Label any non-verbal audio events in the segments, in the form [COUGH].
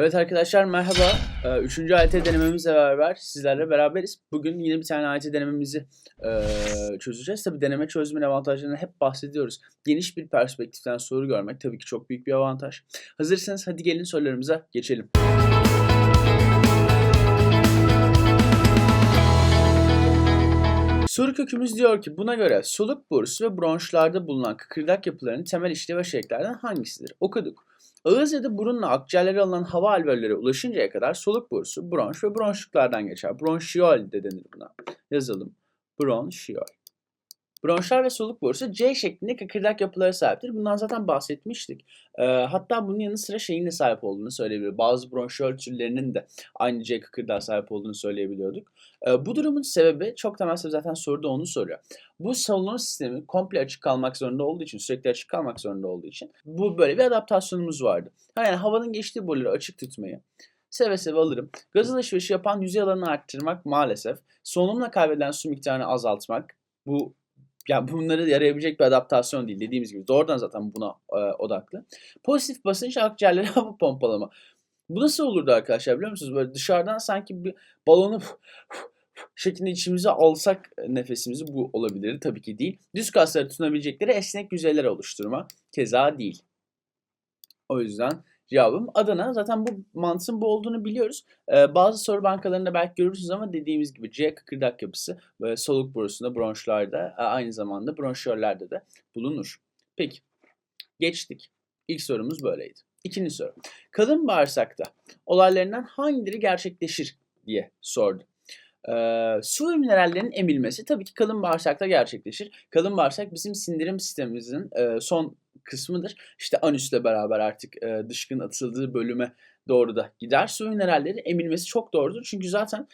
Evet arkadaşlar merhaba. Ee, Üçüncü AYT denememizle beraber sizlerle beraberiz. Bugün yine bir tane AYT denememizi e, çözeceğiz. Tabi deneme çözmenin avantajlarını hep bahsediyoruz. Geniş bir perspektiften soru görmek tabii ki çok büyük bir avantaj. Hazırsanız hadi gelin sorularımıza geçelim. Soru kökümüz diyor ki buna göre soluk borusu ve bronşlarda bulunan kıkırdak yapılarının temel işlev şekillerden hangisidir? Okuduk. Ağız ya da burunla akciğerlere alınan hava alveollere ulaşıncaya kadar soluk borusu, bronş ve bronşluklardan geçer. Bronşiyol de denir buna. Yazalım. Bronşiyol. Bronşlar ve soluk borusu C şeklinde kıkırdak yapılara sahiptir. Bundan zaten bahsetmiştik. Ee, hatta bunun yanı sıra şeyin de sahip olduğunu söyleyebiliyor. Bazı bronşiyol türlerinin de aynı C kıkırdağa sahip olduğunu söyleyebiliyorduk. Ee, bu durumun sebebi çok temel sebep zaten soruda onu soruyor. Bu solunum sistemi komple açık kalmak zorunda olduğu için, sürekli açık kalmak zorunda olduğu için bu böyle bir adaptasyonumuz vardı. Yani havanın geçtiği boruları açık tutmayı, seve seve alırım. Gaz alışverişi yapan yüzey alanını arttırmak maalesef. Solunumla kaybedilen su miktarını azaltmak. Bu yani bunları yarayabilecek bir adaptasyon değil. Dediğimiz gibi doğrudan zaten buna e, odaklı. Pozitif basınç akciğerlere [LAUGHS] hava pompalama. Bu nasıl olurdu arkadaşlar biliyor musunuz? Böyle dışarıdan sanki bir balonu [LAUGHS] şeklinde içimize alsak nefesimizi bu olabilir. Tabii ki değil. Düz kasları tutunabilecekleri esnek yüzeyler oluşturma. Keza değil. O yüzden cevabım Adana. Zaten bu mantığın bu olduğunu biliyoruz. Ee, bazı soru bankalarında belki görürsünüz ama dediğimiz gibi C kıkırdak yapısı ve soluk borusunda, bronşlarda e, aynı zamanda bronşiyollerde de bulunur. Peki. Geçtik. İlk sorumuz böyleydi. İkinci soru. Kadın bağırsakta olaylarından hangileri gerçekleşir diye sordu. Ee, su ve minerallerin emilmesi tabii ki kalın bağırsakta gerçekleşir. Kalın bağırsak bizim sindirim sistemimizin e, son kısmıdır. İşte anüsle beraber artık e, dışkının atıldığı bölüme doğru da gider. Su ve minerallerin emilmesi çok doğrudur. Çünkü zaten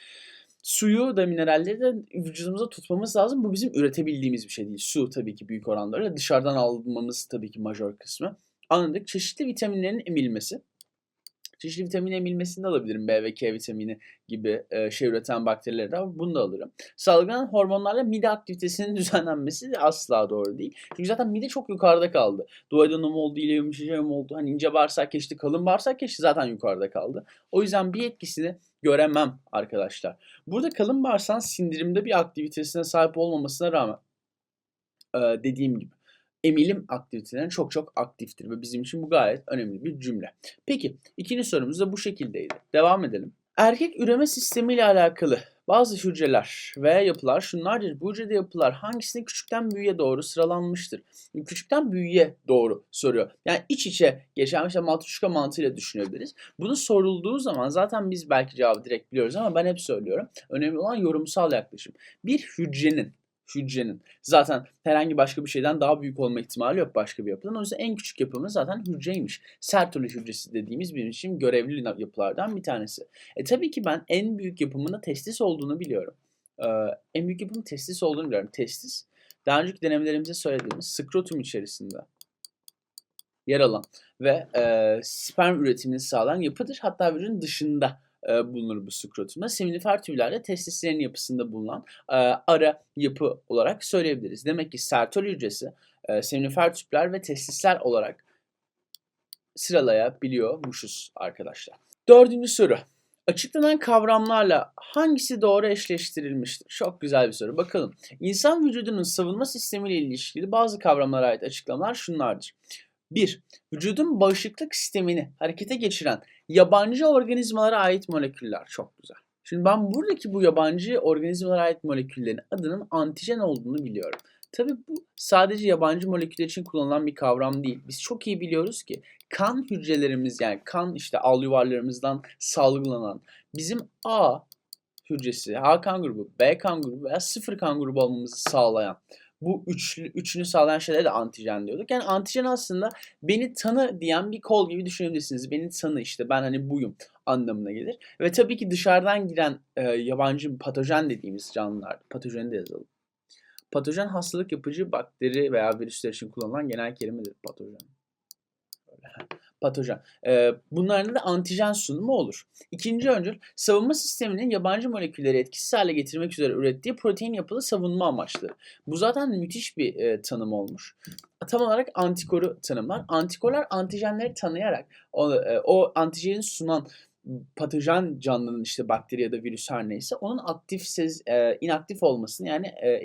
suyu da mineralleri de vücudumuza tutmamız lazım. Bu bizim üretebildiğimiz bir şey değil. Su tabii ki büyük oranda öyle. Dışarıdan almamız tabii ki majör kısmı. Anladık. Çeşitli vitaminlerin emilmesi. Çeşitli vitamin emilmesini de alabilirim. B ve K vitamini gibi e, şey üreten bakterileri de. Bunu da alırım. Salgılanan hormonlarla mide aktivitesinin [LAUGHS] düzenlenmesi de asla doğru değil. Çünkü zaten mide çok yukarıda kaldı. Duodenum oldu, ileum oldu. Hani ince bağırsak geçti, kalın bağırsak geçti zaten yukarıda kaldı. O yüzden bir etkisini göremem arkadaşlar. Burada kalın bağırsağın sindirimde bir aktivitesine sahip olmamasına rağmen e, dediğim gibi emilim aktiviteleri çok çok aktiftir ve bizim için bu gayet önemli bir cümle. Peki ikinci sorumuz da bu şekildeydi. Devam edelim. Erkek üreme sistemi ile alakalı bazı hücreler ve yapılar şunlardır. Bu hücrede yapılar hangisine küçükten büyüğe doğru sıralanmıştır? Küçükten büyüğe doğru soruyor. Yani iç içe geçen işte matruşka mantığıyla düşünebiliriz. Bunu sorulduğu zaman zaten biz belki cevabı direkt biliyoruz ama ben hep söylüyorum. Önemli olan yorumsal yaklaşım. Bir hücrenin hücrenin. Zaten herhangi başka bir şeyden daha büyük olma ihtimali yok başka bir yapıdan. O yüzden en küçük yapımız zaten hücreymiş. Sertoli hücresi dediğimiz benim için görevli yapılardan bir tanesi. E tabii ki ben en büyük yapımında testis olduğunu biliyorum. Ee, en büyük yapımın testis olduğunu biliyorum. Testis daha önceki denemelerimizde söylediğimiz skrotum içerisinde yer alan ve e, sperm üretimini sağlayan yapıdır. Hatta vücudun dışında e, bulunur bu skrotumda. Seminifer tüylerle testislerin yapısında bulunan e, ara yapı olarak söyleyebiliriz. Demek ki sertol hücresi e, seminifer tüpler ve testisler olarak sıralayabiliyormuşuz arkadaşlar. Dördüncü soru. Açıklanan kavramlarla hangisi doğru eşleştirilmiştir? Çok güzel bir soru. Bakalım. İnsan vücudunun savunma sistemiyle ilişkili bazı kavramlara ait açıklamalar şunlardır. 1. Vücudun bağışıklık sistemini harekete geçiren yabancı organizmalara ait moleküller. Çok güzel. Şimdi ben buradaki bu yabancı organizmalara ait moleküllerin adının antijen olduğunu biliyorum. Tabii bu sadece yabancı moleküller için kullanılan bir kavram değil. Biz çok iyi biliyoruz ki kan hücrelerimiz yani kan işte al yuvarlarımızdan salgılanan bizim A hücresi, A kan grubu, B kan grubu veya sıfır kan grubu olmamızı sağlayan bu üçlü, üçünü sağlayan şeylere de antijen diyorduk. Yani antijen aslında beni tanı diyen bir kol gibi düşünebilirsiniz. Beni tanı işte ben hani buyum anlamına gelir. Ve tabii ki dışarıdan giren e, yabancı patojen dediğimiz canlılar, patojeni de yazalım. Patojen hastalık yapıcı bakteri veya virüsler için kullanılan genel kelimedir patojen. [LAUGHS] patojen. Ee, bunların da antijen sunumu olur. İkinci öncül savunma sisteminin yabancı molekülleri etkisiz hale getirmek üzere ürettiği protein yapılı savunma amaçları. Bu zaten müthiş bir e, tanım olmuş. Tam olarak antikoru tanımlar. Antikorlar antijenleri tanıyarak o, e, o antijeni sunan patojen canlının işte bakteri ya da virüs her neyse onun aktifsiz, e, inaktif olmasını yani e,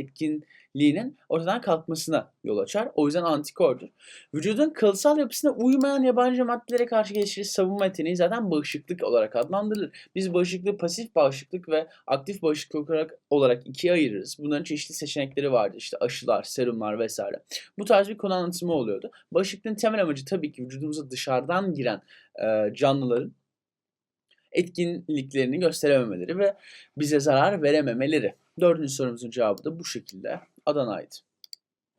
etkinliğinin ortadan kalkmasına yol açar. O yüzden antikordur. Vücudun kalıtsal yapısına uymayan yabancı maddelere karşı geliştiği savunma yeteneği zaten bağışıklık olarak adlandırılır. Biz bağışıklığı pasif bağışıklık ve aktif bağışıklık olarak, olarak ikiye ayırırız. Bunların çeşitli seçenekleri vardı. İşte aşılar, serumlar vesaire. Bu tarz bir konu anlatımı oluyordu. Bağışıklığın temel amacı tabii ki vücudumuza dışarıdan giren e, canlıların etkinliklerini gösterememeleri ve bize zarar verememeleri. Dördüncü sorumuzun cevabı da bu şekilde Adana'ydı.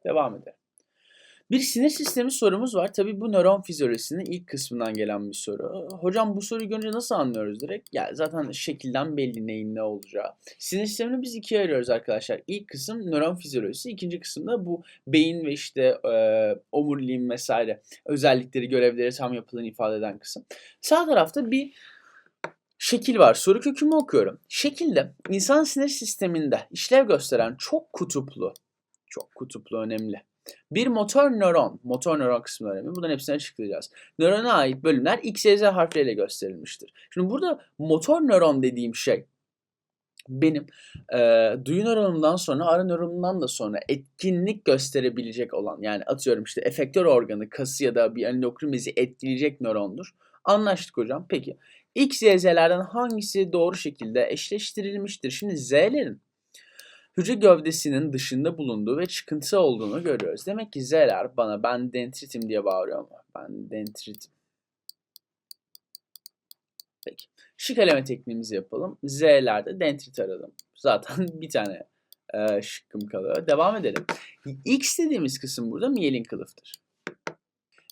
Devam edelim. Bir sinir sistemi sorumuz var. Tabii bu nöron fizyolojisinin ilk kısmından gelen bir soru. Hocam bu soruyu görünce nasıl anlıyoruz direkt? Ya zaten şekilden belli neyin ne olacağı. Sinir sistemini biz ikiye ayırıyoruz arkadaşlar. İlk kısım nöron fizyolojisi, ikinci kısımda bu beyin ve işte e, omuriliğin vesaire özellikleri, görevleri tam yapılan ifade eden kısım. Sağ tarafta bir şekil var. Soru kökümü okuyorum. Şekilde insan sinir sisteminde işlev gösteren çok kutuplu, çok kutuplu önemli. Bir motor nöron, motor nöron kısmı önemli. Bunların hepsini açıklayacağız. Nörona ait bölümler X, Y, Z harfleriyle gösterilmiştir. Şimdi burada motor nöron dediğim şey benim e, duyu nöronundan sonra ara nöronundan da sonra etkinlik gösterebilecek olan yani atıyorum işte efektör organı, kası ya da bir endokrin bezi etkileyecek nörondur. Anlaştık hocam. Peki X, Y, Z'lerden hangisi doğru şekilde eşleştirilmiştir? Şimdi Z'lerin hücre gövdesinin dışında bulunduğu ve çıkıntı olduğunu görüyoruz. Demek ki Z'ler bana ben dendritim diye bağırıyor ama ben dendritim. Peki. Şık eleme tekniğimizi yapalım. Z'lerde dendrit aradım. Zaten [LAUGHS] bir tane e, şıkkım kalıyor. Devam edelim. X dediğimiz kısım burada miyelin kılıftır.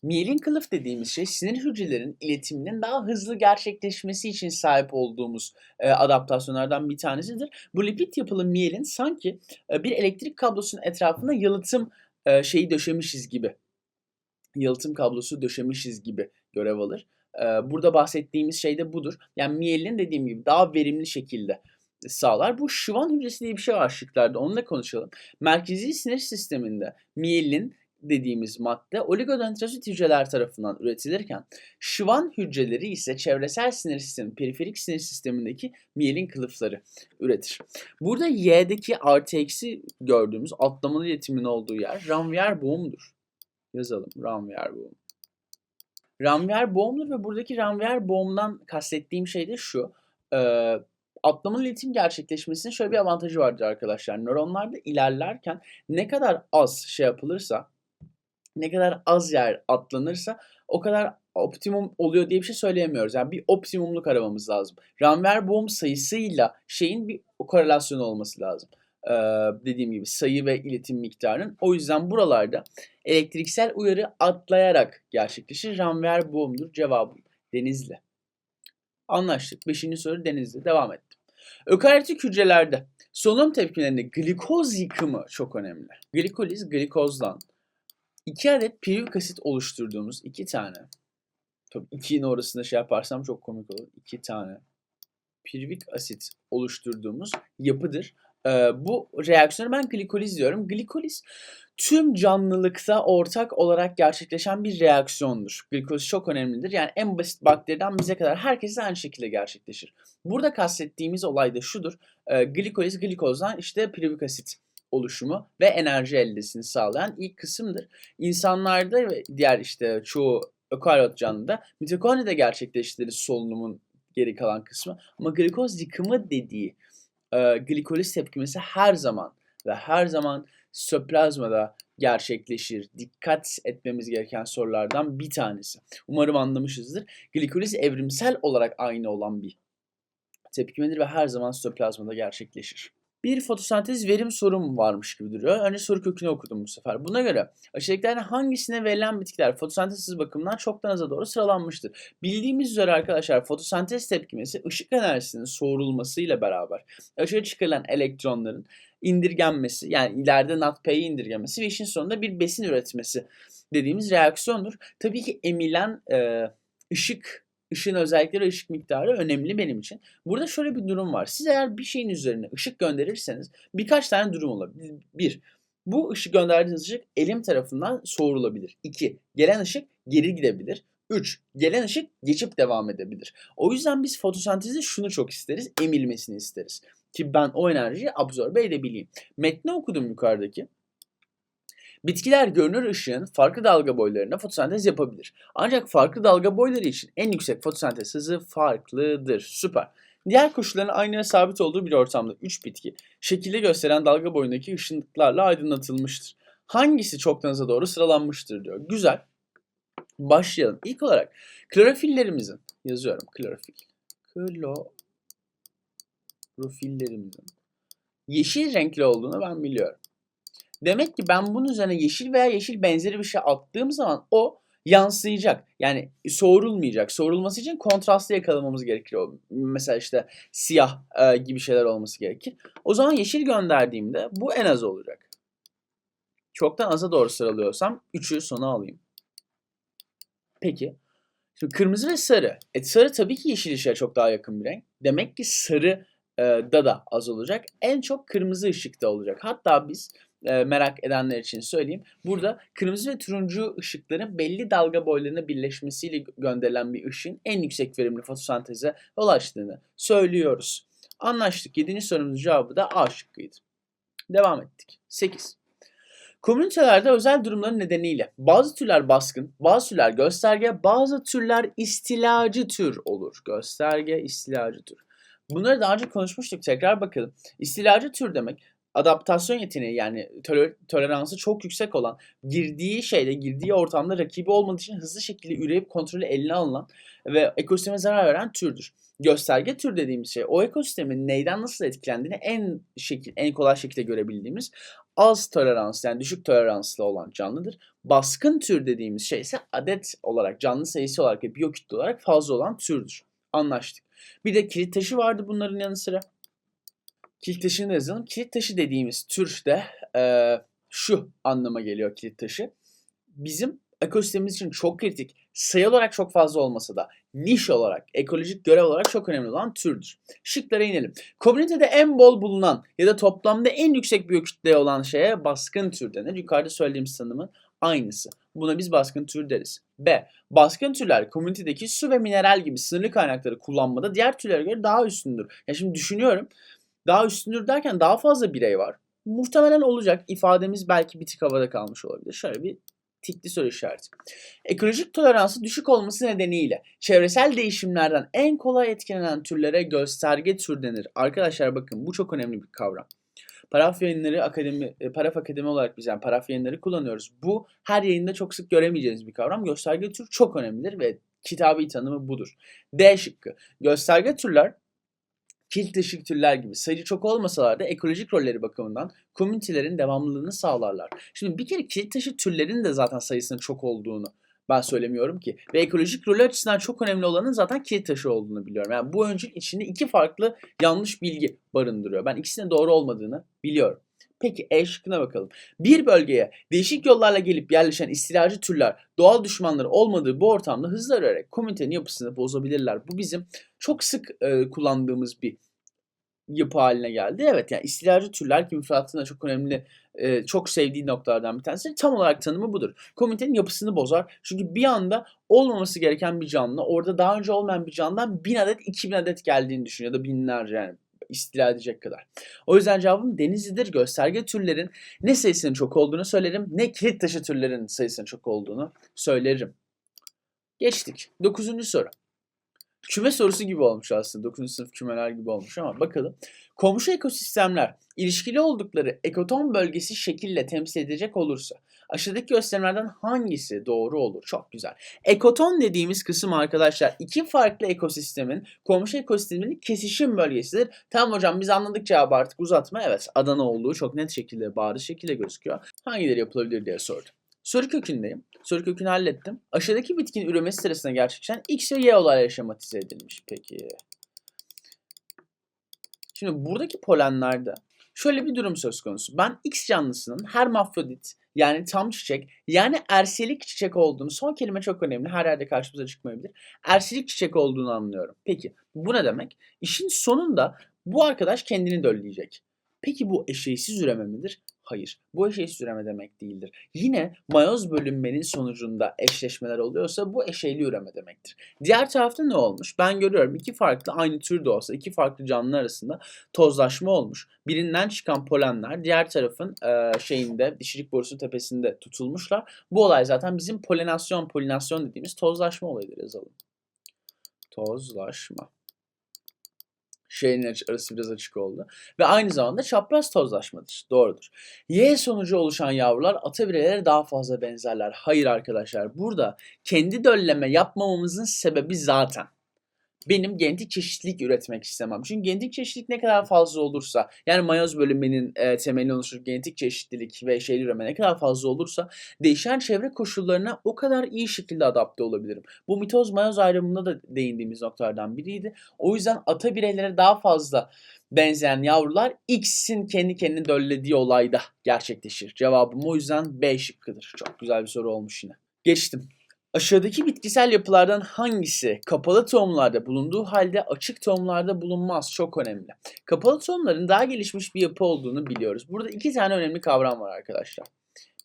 Miyelin kılıf dediğimiz şey sinir hücrelerin iletiminin daha hızlı gerçekleşmesi için sahip olduğumuz e, adaptasyonlardan bir tanesidir. Bu lipid yapılı miyelin sanki e, bir elektrik kablosunun etrafında yalıtım e, şeyi döşemişiz gibi. Yalıtım kablosu döşemişiz gibi görev alır. E, burada bahsettiğimiz şey de budur. Yani miyelin dediğim gibi daha verimli şekilde sağlar. Bu şıvan hücresi diye bir şey var şıklarda. Onunla konuşalım. Merkezi sinir sisteminde miyelin dediğimiz madde oligodendrosit hücreler tarafından üretilirken şıvan hücreleri ise çevresel sinir sistemi, periferik sinir sistemindeki miyelin kılıfları üretir. Burada Y'deki artı eksi gördüğümüz atlamalı iletimin olduğu yer Ranvier boğumdur. Yazalım Ranvier boğum. Ranvier boğumdur ve buradaki Ranvier boğumdan kastettiğim şey de şu. E, atlamalı iletim gerçekleşmesinin şöyle bir avantajı vardır arkadaşlar. Nöronlarda ilerlerken ne kadar az şey yapılırsa ne kadar az yer atlanırsa o kadar optimum oluyor diye bir şey söyleyemiyoruz. Yani bir optimumluk aramamız lazım. Ranver boğum sayısıyla şeyin bir korelasyonu olması lazım. Ee, dediğim gibi sayı ve iletim miktarının. O yüzden buralarda elektriksel uyarı atlayarak gerçekleşir. Ranver boğumdur cevabım. Denizli. Anlaştık. Beşinci soru Denizli. Devam ettim. Ökaryotik hücrelerde solunum tepkilerinde glikoz yıkımı çok önemli. Glikoliz glikozdan 2 adet pirivik asit oluşturduğumuz iki tane. Tabii 2'nin orasında şey yaparsam çok komik olur. 2 tane pirivik asit oluşturduğumuz yapıdır. Ee, bu reaksiyonu ben glikoliz diyorum. Glikoliz tüm canlılıkta ortak olarak gerçekleşen bir reaksiyondur. Glikoliz çok önemlidir. Yani en basit bakteriden bize kadar herkese aynı şekilde gerçekleşir. Burada kastettiğimiz olay da şudur. Ee, glikoliz glikozdan işte pirivik asit oluşumu ve enerji eldesini sağlayan ilk kısımdır. İnsanlarda ve diğer işte çoğu ökaryot canlıda mitokondride gerçekleştirir solunumun geri kalan kısmı. Ama glikoz yıkımı dediği e, glikoliz tepkimesi her zaman ve her zaman sitoplazmada gerçekleşir. Dikkat etmemiz gereken sorulardan bir tanesi. Umarım anlamışızdır. Glikoliz evrimsel olarak aynı olan bir tepkimedir ve her zaman sitoplazmada gerçekleşir. Bir fotosentez verim sorum varmış gibi duruyor. Önce soru kökünü okudum bu sefer. Buna göre aşağıdakilerden hangisine verilen bitkiler fotosentezsiz bakımından çoktan aza doğru sıralanmıştır? Bildiğimiz üzere arkadaşlar fotosentez tepkimesi ışık enerjisinin soğurulmasıyla beraber aşağı çıkarılan elektronların indirgenmesi yani ileride NADP'yi indirgemesi ve işin sonunda bir besin üretmesi dediğimiz reaksiyondur. Tabii ki emilen e, ışık ışığın özellikleri ve ışık miktarı önemli benim için. Burada şöyle bir durum var. Siz eğer bir şeyin üzerine ışık gönderirseniz birkaç tane durum olabilir. Bir, bu ışık gönderdiğiniz ışık elim tarafından soğurulabilir. İki, gelen ışık geri gidebilir. 3. Gelen ışık geçip devam edebilir. O yüzden biz fotosentezde şunu çok isteriz. Emilmesini isteriz. Ki ben o enerjiyi absorbe edebileyim. Metni okudum yukarıdaki. Bitkiler görünür ışığın farklı dalga boylarında fotosentez yapabilir. Ancak farklı dalga boyları için en yüksek fotosentez hızı farklıdır. Süper. Diğer koşulların aynı sabit olduğu bir ortamda 3 bitki şekilde gösteren dalga boyundaki ışınlıklarla aydınlatılmıştır. Hangisi çoktan hıza doğru sıralanmıştır diyor. Güzel. Başlayalım. İlk olarak klorofillerimizin yazıyorum klorofil. Klorofillerimizin yeşil renkli olduğunu ben biliyorum. Demek ki ben bunun üzerine yeşil veya yeşil benzeri bir şey attığım zaman o yansıyacak. Yani soğurulmayacak. Soğurulması için kontrastlı yakalamamız gerekiyor. Mesela işte siyah e, gibi şeyler olması gerekir. O zaman yeşil gönderdiğimde bu en az olacak. Çoktan aza doğru sıralıyorsam 3'ü sona alayım. Peki. Şimdi kırmızı ve sarı. E, sarı tabii ki yeşil ışığa çok daha yakın bir renk. Demek ki sarı e, da da az olacak. En çok kırmızı ışıkta olacak. Hatta biz e, merak edenler için söyleyeyim. Burada kırmızı ve turuncu ışıkların belli dalga boylarına birleşmesiyle gönderilen bir ışın en yüksek verimli fotosenteze yol açtığını söylüyoruz. Anlaştık. 7. sorumuzun cevabı da A şıkkıydı. Devam ettik. 8. Komünitelerde özel durumların nedeniyle bazı türler baskın, bazı türler gösterge, bazı türler istilacı tür olur. Gösterge, istilacı tür. Bunları daha önce konuşmuştuk. Tekrar bakalım. İstilacı tür demek adaptasyon yeteneği yani toler- toleransı çok yüksek olan, girdiği şeyde, girdiği ortamda rakibi olmadığı için hızlı şekilde üreyip kontrolü eline alınan ve ekosisteme zarar veren türdür. Gösterge tür dediğimiz şey o ekosistemin neyden nasıl etkilendiğini en şekil, en kolay şekilde görebildiğimiz az tolerans yani düşük toleranslı olan canlıdır. Baskın tür dediğimiz şey ise adet olarak canlı sayısı olarak ve biyokütle olarak fazla olan türdür. Anlaştık. Bir de kilit taşı vardı bunların yanı sıra. Kilit taşını yazalım. Kilit taşı dediğimiz tür de e, şu anlama geliyor kilit taşı. Bizim ekosistemimiz için çok kritik, sayı olarak çok fazla olmasa da niş olarak, ekolojik görev olarak çok önemli olan türdür. Şıklara inelim. Komünitede en bol bulunan ya da toplamda en yüksek biyokütle olan şeye baskın tür denir. Yukarıda söylediğim tanımın aynısı. Buna biz baskın tür deriz. B. Baskın türler komünitedeki su ve mineral gibi sınırlı kaynakları kullanmada diğer türlere göre daha üstündür. Ya şimdi düşünüyorum. Daha üstündür derken daha fazla birey var. Muhtemelen olacak. İfademiz belki bir tık havada kalmış olabilir. Şöyle bir tikli soru işareti. Ekolojik toleransı düşük olması nedeniyle çevresel değişimlerden en kolay etkilenen türlere gösterge tür denir. Arkadaşlar bakın bu çok önemli bir kavram. Paraf yayınları akademi, e, paraf akademi olarak biz yani paraf yayınları kullanıyoruz. Bu her yayında çok sık göremeyeceğiniz bir kavram. Gösterge tür çok önemlidir ve kitabi tanımı budur. D şıkkı. Gösterge türler kilit ışık türler gibi sayıcı çok olmasalar da ekolojik rolleri bakımından komünitelerin devamlılığını sağlarlar. Şimdi bir kere kilit taşı türlerin de zaten sayısının çok olduğunu ben söylemiyorum ki. Ve ekolojik rolü açısından çok önemli olanın zaten kilit taşı olduğunu biliyorum. Yani bu öncül içinde iki farklı yanlış bilgi barındırıyor. Ben ikisinin doğru olmadığını biliyorum. Peki E şıkkına bakalım. Bir bölgeye değişik yollarla gelip yerleşen istilacı türler doğal düşmanları olmadığı bu ortamda hızla örerek komünitenin yapısını bozabilirler. Bu bizim çok sık e, kullandığımız bir yapı haline geldi. Evet yani istilacı türler ki müfredatın da çok önemli, e, çok sevdiği noktalardan bir tanesi. Tam olarak tanımı budur. Komünitenin yapısını bozar. Çünkü bir anda olmaması gereken bir canlı, orada daha önce olmayan bir canlıdan bin adet, iki bin adet geldiğini düşün ya da binlerce yani istila edecek kadar. O yüzden cevabım Denizli'dir. Gösterge türlerin ne sayısının çok olduğunu söylerim, ne kilit taşı türlerin sayısının çok olduğunu söylerim. Geçtik. Dokuzuncu soru. Küme sorusu gibi olmuş aslında. 9. sınıf kümeler gibi olmuş ama bakalım. Komşu ekosistemler ilişkili oldukları ekoton bölgesi şekille temsil edecek olursa aşağıdaki gösterimlerden hangisi doğru olur? Çok güzel. Ekoton dediğimiz kısım arkadaşlar iki farklı ekosistemin komşu ekosisteminin kesişim bölgesidir. Tamam hocam biz anladık cevabı artık uzatma. Evet Adana olduğu çok net şekilde bariz şekilde gözüküyor. Hangileri yapılabilir diye sordum. Soru kökündeyim. Soru kökünü hallettim. Aşağıdaki bitkinin üremesi sırasında gerçekleşen X ve Y olayları şematize edilmiş. Peki. Şimdi buradaki polenlerde şöyle bir durum söz konusu. Ben X canlısının hermafrodit yani tam çiçek yani erselik çiçek olduğunu son kelime çok önemli. Her yerde karşımıza çıkmayabilir. Erselik çiçek olduğunu anlıyorum. Peki bu ne demek? İşin sonunda bu arkadaş kendini dölleyecek. Peki bu eşeğsiz üreme midir? Hayır. Bu eşeğsiz üreme demek değildir. Yine mayoz bölünmenin sonucunda eşleşmeler oluyorsa bu eşeyli üreme demektir. Diğer tarafta ne olmuş? Ben görüyorum iki farklı aynı tür de olsa iki farklı canlı arasında tozlaşma olmuş. Birinden çıkan polenler diğer tarafın e, şeyinde dişilik borusunun tepesinde tutulmuşlar. Bu olay zaten bizim polinasyon polinasyon dediğimiz tozlaşma olayıdır yazalım. Tozlaşma şeyin arası biraz açık oldu. Ve aynı zamanda çapraz tozlaşmadır. Doğrudur. Y sonucu oluşan yavrular ata bireylere daha fazla benzerler. Hayır arkadaşlar burada kendi dölleme yapmamamızın sebebi zaten benim genetik çeşitlilik üretmek istemem. Çünkü genetik çeşitlilik ne kadar fazla olursa yani mayoz bölünmenin e, temeli oluşur genetik çeşitlilik ve şeyli üreme ne kadar fazla olursa değişen çevre koşullarına o kadar iyi şekilde adapte olabilirim. Bu mitoz mayoz ayrımında da değindiğimiz noktalardan biriydi. O yüzden ata bireylere daha fazla benzeyen yavrular X'in kendi kendini döllediği olayda gerçekleşir. Cevabım o yüzden B şıkkıdır. Çok güzel bir soru olmuş yine. Geçtim. Aşağıdaki bitkisel yapılardan hangisi kapalı tohumlarda bulunduğu halde açık tohumlarda bulunmaz? Çok önemli. Kapalı tohumların daha gelişmiş bir yapı olduğunu biliyoruz. Burada iki tane önemli kavram var arkadaşlar.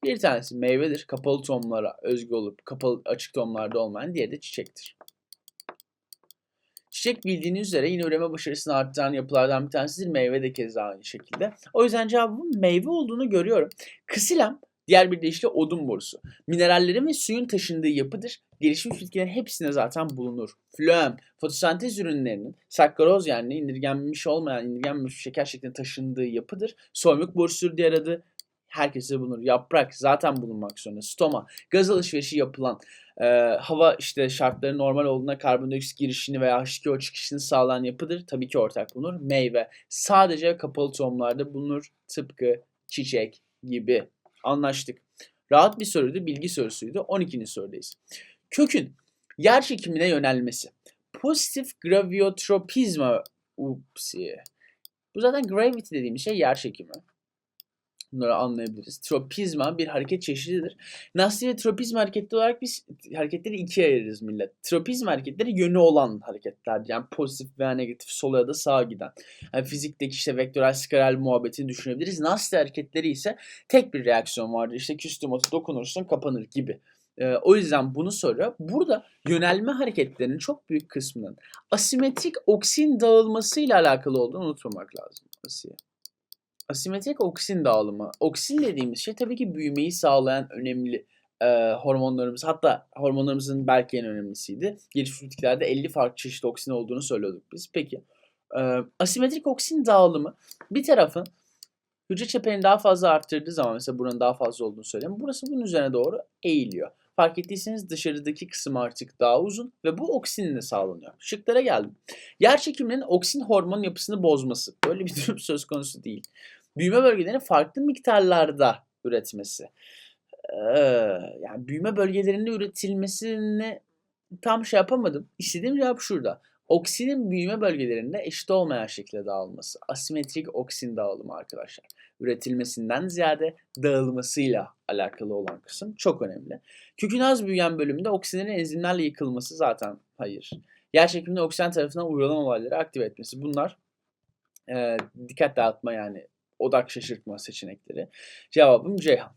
Bir tanesi meyvedir. Kapalı tohumlara özgü olup kapalı açık tohumlarda olmayan. Diğeri de çiçektir. Çiçek bildiğiniz üzere yine üreme başarısını arttıran yapılardan bir tanesidir. Meyve de keza aynı şekilde. O yüzden cevabımın meyve olduğunu görüyorum. Kısilem Diğer bir deyişle odun borusu. Minerallerin ve suyun taşındığı yapıdır. Gelişmiş bitkilerin hepsinde zaten bulunur. Flöem, fotosentez ürünlerinin sakkaroz yani indirgenmiş olmayan, indirgenmiş şeker şeklinde taşındığı yapıdır. Soymuk borusudur diğer adı. Herkese bulunur. Yaprak zaten bulunmak zorunda. Stoma, gaz alışverişi yapılan, e, hava işte şartları normal olduğunda karbondioksit girişini veya H2O çıkışını sağlayan yapıdır. Tabii ki ortak bulunur. Meyve sadece kapalı tohumlarda bulunur. Tıpkı çiçek gibi. Anlaştık. Rahat bir soruydu, bilgi sorusuydu. 12. sorudayız. Kökün yer çekimine yönelmesi. Pozitif graviotropizma. Upsi. Bu zaten gravity dediğimiz şey yer çekimi. Bunları anlayabiliriz. Tropizma bir hareket çeşididir. Nasli ve tropizma hareketli olarak biz hareketleri ikiye ayırırız millet. Tropizma hareketleri yönü olan hareketler. Yani pozitif veya negatif sola ya da sağa giden. Yani fizikteki işte vektörel spiral muhabbetini düşünebiliriz. Nasli hareketleri ise tek bir reaksiyon vardır. İşte küstüm atı dokunursun kapanır gibi. Ee, o yüzden bunu soruyor. Burada yönelme hareketlerinin çok büyük kısmının asimetrik oksin dağılmasıyla alakalı olduğunu unutmamak lazım. Asiye. Asimetrik oksin dağılımı. Oksin dediğimiz şey tabii ki büyümeyi sağlayan önemli e, hormonlarımız. Hatta hormonlarımızın belki en önemlisiydi. Gelişmiş bitkilerde 50 farklı çeşit oksin olduğunu söylüyorduk biz. Peki e, asimetrik oksin dağılımı bir tarafın hücre çeperini daha fazla arttırdığı zaman mesela buranın daha fazla olduğunu söyleyeyim. Burası bunun üzerine doğru eğiliyor. Fark ettiyseniz dışarıdaki kısım artık daha uzun ve bu oksinle sağlanıyor. Şıklara geldim. Yer çekiminin oksin hormon yapısını bozması. Böyle bir [LAUGHS] durum söz konusu değil. Büyüme bölgelerinin farklı miktarlarda üretmesi. Ee, yani büyüme bölgelerinde üretilmesini tam şey yapamadım. İstediğim cevap şurada. Oksinin büyüme bölgelerinde eşit olmayan şekilde dağılması. Asimetrik oksin dağılımı arkadaşlar. Üretilmesinden ziyade dağılmasıyla alakalı olan kısım çok önemli. Kökün az büyüyen bölümünde oksinin enzimlerle yıkılması zaten hayır. Yer çekiminde oksijen tarafından uygulama olayları aktive etmesi. Bunlar e, dikkat dağıtma yani odak şaşırtma seçenekleri. Cevabım Ceyhan.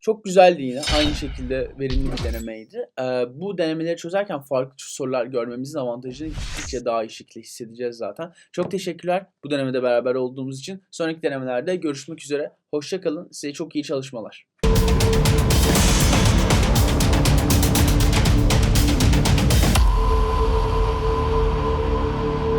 Çok güzeldi yine. Aynı şekilde verimli bir denemeydi. Ee, bu denemeleri çözerken farklı sorular görmemizin avantajını gittikçe daha iyi şekilde hissedeceğiz zaten. Çok teşekkürler bu denemede beraber olduğumuz için. Sonraki denemelerde görüşmek üzere. Hoşçakalın. Size çok iyi çalışmalar.